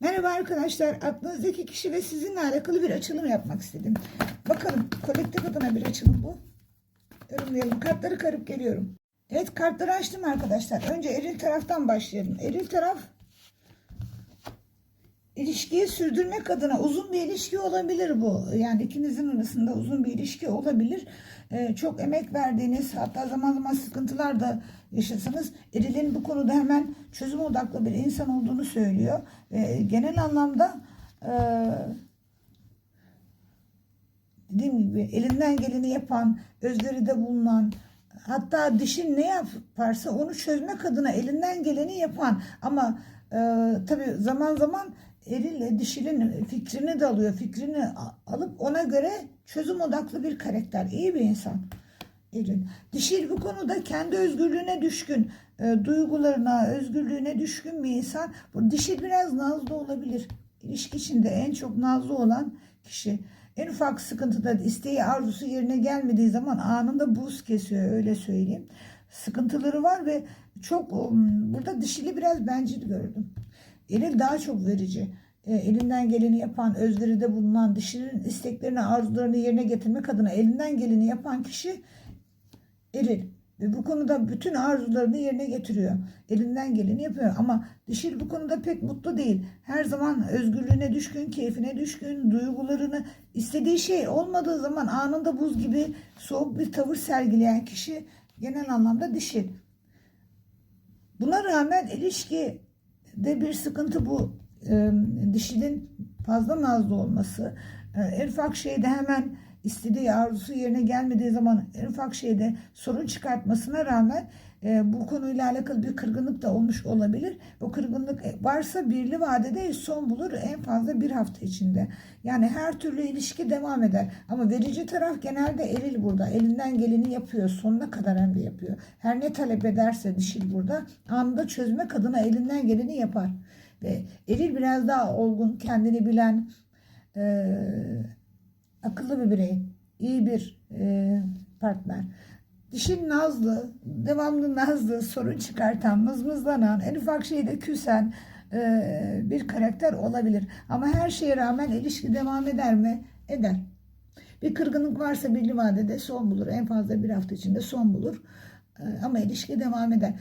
Merhaba arkadaşlar. Aklınızdaki kişi ve sizinle alakalı bir açılım yapmak istedim. Bakalım kolektif adına bir açılım bu. Yorumlayalım. Kartları karıp geliyorum. Evet kartları açtım arkadaşlar. Önce eril taraftan başlayalım. Eril taraf ilişkiyi sürdürmek adına uzun bir ilişki olabilir bu. Yani ikinizin arasında uzun bir ilişki olabilir. Ee, çok emek verdiğiniz hatta zaman zaman sıkıntılar da yaşasanız Eril'in bu konuda hemen çözüm odaklı bir insan olduğunu söylüyor. Ee, genel anlamda e, dediğim gibi elinden geleni yapan, özveride bulunan, hatta dişin ne yaparsa onu çözmek adına elinden geleni yapan ama e, tabii zaman zaman eril dişilin fikrini de alıyor. Fikrini alıp ona göre çözüm odaklı bir karakter. iyi bir insan. Eril. Dişil bu konuda kendi özgürlüğüne düşkün, e, duygularına, özgürlüğüne düşkün bir insan. Bu dişil biraz nazlı olabilir. İlişki içinde en çok nazlı olan kişi. En ufak sıkıntıda isteği arzusu yerine gelmediği zaman anında buz kesiyor öyle söyleyeyim. Sıkıntıları var ve çok burada dişili biraz bencil gördüm. Eril daha çok verici. E, elinden geleni yapan, özveride bulunan, dişinin isteklerini, arzularını yerine getirmek adına elinden geleni yapan kişi eril. Ve bu konuda bütün arzularını yerine getiriyor. Elinden geleni yapıyor. Ama dişil bu konuda pek mutlu değil. Her zaman özgürlüğüne düşkün, keyfine düşkün, duygularını istediği şey olmadığı zaman anında buz gibi soğuk bir tavır sergileyen kişi genel anlamda dişil. Buna rağmen ilişkide bir sıkıntı bu. Dişilin fazla nazlı olması. En ufak şeyde hemen istediği arzusu yerine gelmediği zaman en ufak şeyde sorun çıkartmasına rağmen e, bu konuyla alakalı bir kırgınlık da olmuş olabilir. Bu kırgınlık varsa birli vadede son bulur en fazla bir hafta içinde. Yani her türlü ilişki devam eder. Ama verici taraf genelde eril burada. Elinden geleni yapıyor. Sonuna kadar hem de yapıyor. Her ne talep ederse dişil burada anında çözmek adına elinden geleni yapar. Ve eril biraz daha olgun, kendini bilen, e, akıllı bir birey, iyi bir e, partner. Dişin nazlı, devamlı nazlı, sorun çıkartan, mızmızlanan, en ufak şeyde küsen e, bir karakter olabilir. Ama her şeye rağmen ilişki devam eder mi? Eder. Bir kırgınlık varsa birli vadede son bulur. En fazla bir hafta içinde son bulur. E, ama ilişki devam eder.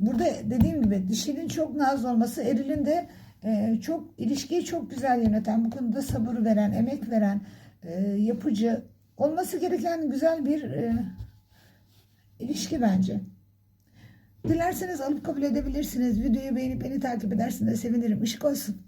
Burada dediğim gibi dişinin çok nazlı olması, erilin de e, çok ilişkiyi çok güzel yöneten, bu konuda sabır veren, emek veren, e, yapıcı olması gereken güzel bir e, ilişki bence. Dilerseniz alıp kabul edebilirsiniz. Videoyu beğenip beni takip edersiniz. Sevinirim. Işık olsun.